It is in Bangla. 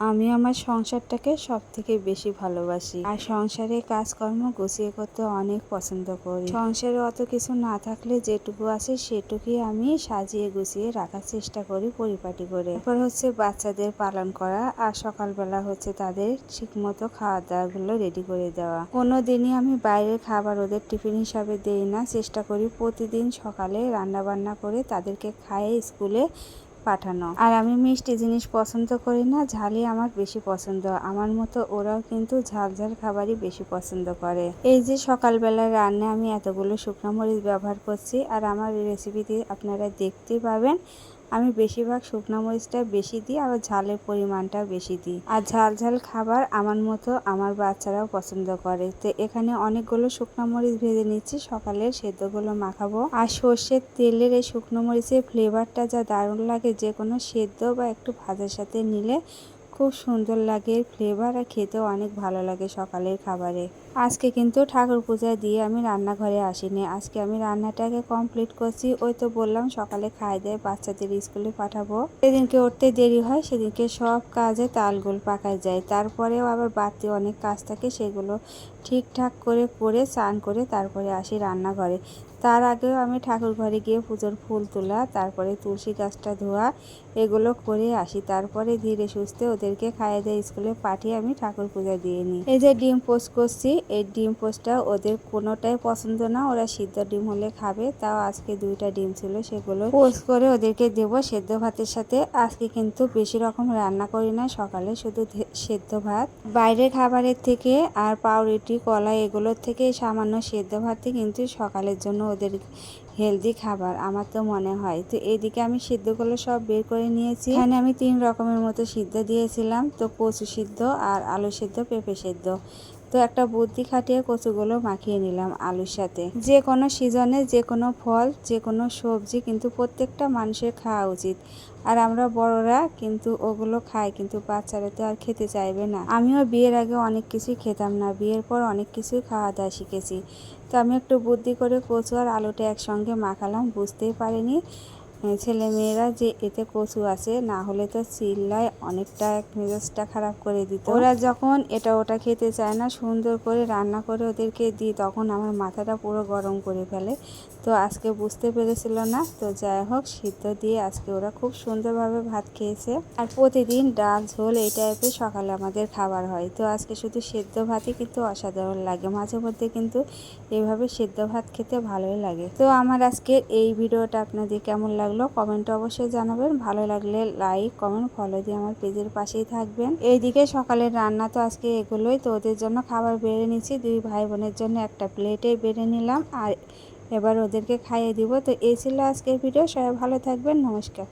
আমি আমার সংসারটাকে সব থেকে বেশি ভালোবাসি। আর সংসারে কাজকর্ম গুছিয়ে করতে অনেক পছন্দ করি। সংসারে অত কিছু না থাকলে যেটুকু আছে সেটুকুই আমি সাজিয়ে গুছিয়ে রাখার চেষ্টা করি পরিপাটি করে। এরপর হচ্ছে বাচ্চাদের পালন করা আর সকালবেলা হচ্ছে তাদের ঠিক মতো খাওয়া দাওয়া গুলো রেডি করে দেওয়া। কোনো দিনই আমি বাইরের খাবার ওদের টিফিন হিসাবে দেই না। চেষ্টা করি প্রতিদিন সকালে রান্না বান্না করে তাদেরকে খাইয়ে স্কুলে পাঠানো। আর আমি মিষ্টি জিনিস পছন্দ করি না, ঝালই আমার বেশি পছন্দ। আমার মতো ওরাও কিন্তু ঝাল ঝাল খাবারই বেশি পছন্দ করে। এই যে সকালবেলার রান্না আমি এতগুলো শুকনো মরিচ ব্যবহার করছি, আর আমার রেসিপিটি আপনারা দেখতে পাবেন। আমি বেশিরভাগ শুকনো মরিচটা বেশি দিই, আবার ঝালের পরিমাণটা বেশি দিই। আর ঝাল ঝাল খাবার আমার মতো আমার বাচ্চারাও পছন্দ করে। তো এখানে অনেকগুলো শুকনো মরিচ ভেজে নিচ্ছি সকালের সেদ্ধগুলো মাখাবো। আর সর্ষের তেলের এই শুকনো মরিচের ফ্লেভারটা যা দারুণ লাগে যে কোনো সেদ্ধ বা একটু ভাজার সাথে নিলে খুব সুন্দর লাগে ফ্লেভার আর খেতেও অনেক ভালো লাগে সকালের খাবারে। আজকে কিন্তু ঠাকুর পূজা দিয়ে আমি রান্নাঘরে আসিনি। আজকে আমি রান্নাটাকে কমপ্লিট করছি। ওই তো বললাম, সকালে খাই দেয় বাচ্চাদের স্কুলে পাঠাবো। সেদিনকে উঠতে দেরি হয়, সেদিনকে সব কাজে তালগোল পাকায় যায়। তারপরেও আবার বাড়তি অনেক কাজ থাকে, সেগুলো ঠিকঠাক করে করে স্নান করে তারপরে আসি রান্নাঘরে। তার আগেও আমি ঠাকুর ঘরে গিয়ে পুজোর ফুল তোলা, তারপরে তুলসী গাছটা ধোয়া, এগুলো করে আসি। তারপরে ধীরে সুস্থে ওদেরকে খাইয়ে দিয়ে স্কুলে পাঠিয়ে আমি ঠাকুর পূজা দিয়ে নিই। এই যে ডিম পোস্ট করছি, এই ডিম পোস্টটা ওদের কোনোটাই পছন্দ না। ওরা সিদ্ধ ডিম হলে খাবে, তাও আজকে দুইটা ডিম ছিল, সেগুলো পোস্ট করে ওদেরকে দেবো সেদ্ধ ভাতের সাথে। আজকে কিন্তু বেশি রকম রান্না করি না, সকালে শুধু সেদ্ধ ভাত। বাইরের খাবারের থেকে আর পাউরুটি কলা এগুলোর থেকে সামান্য সেদ্ধ ভাতই কিন্তু সকালের জন্য ওদের হেলদি খাবার, আমার তো মনে হয়। তো এদিকে আমি সিদ্ধগুলো সব বের করে নিয়েছি। এখানে আমি তিন রকমের মতো সিদ্ধ দিয়েছিলাম। তো কচু সিদ্ধ আর আলু সিদ্ধ, পেঁপে সিদ্ধ। তো একটা বুদ্ধি খাটিয়ে কচুগুলো মাখিয়ে নিলাম আলুর সাথে। যে কোনো সিজনে যে কোনো ফল, যে কোনো সবজি কিন্তু প্রত্যেকটা মানুষের খাওয়া উচিত। আর আমরা বড়রা কিন্তু ওগুলো খাই, কিন্তু বাচ্চারা তো আর খেতে চাইবে না। আমিও বিয়ের আগে অনেক কিছুই খেতাম না, বিয়ের পর অনেক কিছুই খাওয়া দাওয়া শিখেছি। তো আমি একটু বুদ্ধি করে কচু আর আলুটা একসঙ্গে মাখালাম, বুঝতেই পারিনি। ছেলে মেয়েরা যে এতে কচু আছে না হলে তো চিল্লায় অনেকটা এক মেজাজটা খারাপ করে দিত। ওরা যখন এটা ওটা খেতে চায় না সুন্দর করে রান্না করে ওদেরকে দিই তখন আমার মাথাটা পুরো গরম করে ফেলে। তো আজকে বুঝতে পেরেছিল না তো যাই হোক সিদ্ধ দিয়ে আজকে ওরা খুব সুন্দরভাবে ভাত খেয়েছে। আর প্রতিদিন ডাল ঝোল এই টাইপের সকালে আমাদের খাবার হয়। তো আজকে শুধু সেদ্ধ ভাতই কিন্তু অসাধারণ লাগে। মাঝে মধ্যে কিন্তু এভাবে সেদ্ধ ভাত খেতে ভালোই লাগে। তো আমার আজকের এই ভিডিওটা আপনাদের কেমন লাগল কমেন্টে অবশ্যই জানাবেন। ভালো লাগলে লাইক কমেন্ট ফলো দিয়ে আমার পেজের পাশেই থাকবেন। এইদিকে সকালের রান্না তো আজকে এগুলোই, তো ওদের জন্য খাবার বেড়ে নিচ্ছি দুই ভাই বোনের জন্য একটা প্লেটে বেড়ে নিলাম। আর এবার ওদেরকে খাইয়ে দিব। তো এই ছিল আজকের ভিডিও সবাই ভালো থাকবেন। নমস্কার।